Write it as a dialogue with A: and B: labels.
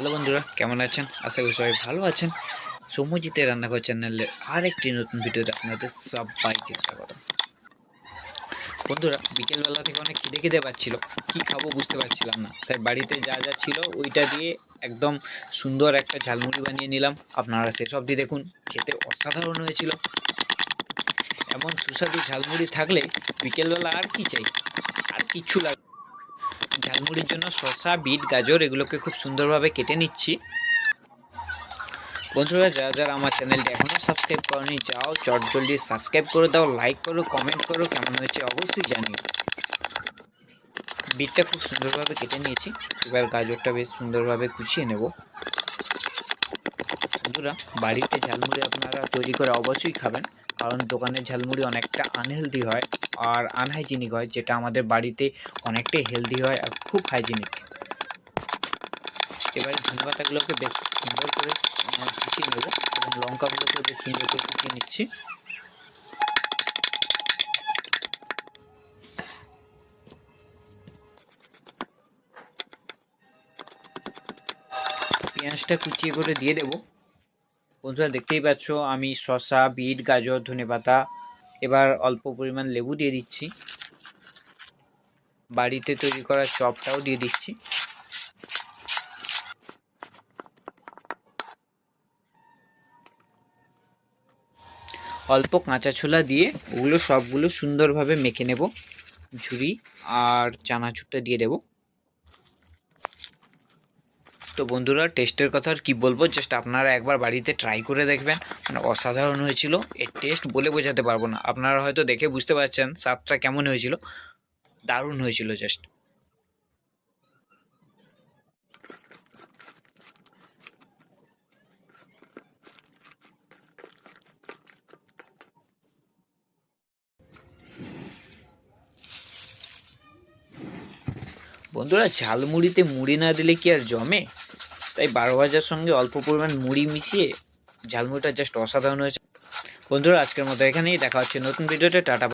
A: Hello বন্ধুরা, কেমন আছেন? আশা করি সবাই ভালো আছেন। সৌম্যজিতের রান্নাঘর চ্যানেলে আর একটি নতুন ভিডিওতে আপনাদের সবাইকে স্বাগত বন্ধুরা, বিকেলবেলা থেকে অনেক খিদে খিদে পাচ্ছিল। কী খাব বুঝতে পারছিলাম না। তাই বাড়িতে যা যা ছিল, ওইটা দিয়ে একদম সুন্দর একটা ঝালমুড়ি বানিয়ে নিলাম। আপনারা অবধি দেখুন, খেতে অসাধারণ হয়েছিল। এমন সুস্বাদু ঝালমুড়ি থাকলে বিকেলবেলা আর কি চাই? আর কিচ্ছু লাগে ঝালমুড়ির জন্য শসা, বিট, গাজর এগুলোকে খুব সুন্দরভাবে কেটে নিচ্ছি। বন্ধুরা, যারা যারা আমার চ্যানেলটা এখনও সাবস্ক্রাইব করনি, যাও চট জলদি সাবস্ক্রাইব করে দাও, লাইক করো, কমেন্ট করো, কেমন হয়েছে অবশ্যই জানিও। বিটটা খুব সুন্দরভাবে কেটে নিয়েছি, এবার গাজরটা বেশ সুন্দরভাবে কুচিয়ে নেব। বন্ধুরা, বাড়িতে ঝালমুড়ি আপনারা তৈরি করে অবশ্যই খাবেন। কারণ দোকানের ঝালমুড়ি অনেকটা আনহেলদি হয় আর আনহাইজিনিক হয়, যেটা আমাদের বাড়িতে অনেকটাই হেলদি হয় আর খুব হাইজিনিক এবারে ধনে পাতাগুলোকে বেশ সুন্দর করে কুচিয়ে নেব এবং লঙ্কাগুলোকে বেশ সুন্দর করে কুচিয়ে নিচ্ছি। পেঁয়াজটা কুচিয়ে করে দিয়ে দেবো। বন্ধুরা, দেখতেই পাচ্ছ, আমি শসা, বিট, গাজর ধনেপাতা এবার অল্প পরিমাণ লেবু দিয়ে দিচ্ছি। বাড়িতে তৈরি করা চপটাও দিয়ে দিচ্ছি। অল্প কাঁচা ছোলা দিয়ে ওগুলো সবগুলো সুন্দরভাবে মেখে নেব, ঝুড়ি আর চানাচুরটা দিয়ে দেবো। তো বন্ধুরা টেস্টের কথা আর কি বলব? জাস্ট আপনারা একবার বাড়িতে ট্রাই করে দেখবেন। মানে অসাধারণ হয়েছিল। এর টেস্ট বলে বোঝাতে পারব না। আপনারা হয়তো দেখে বুঝতে পারছেন, স্বাদটা কেমন হয়েছিল। দারুণ হয়েছিল জাস্ট বন্ধুরা, ঝালমুড়িতে মুড়ি না দিলে কি আর জমে? তাই বারো ভাজার সঙ্গে অল্প পরিমাণ মুড়ি মিশিয়ে ঝালমুড়িটা জাস্ট অসাধারণ হয়েছে। বন্ধুরা, আজকের মতো এখানেই দেখা হচ্ছে নতুন ভিডিওতে। টাটা।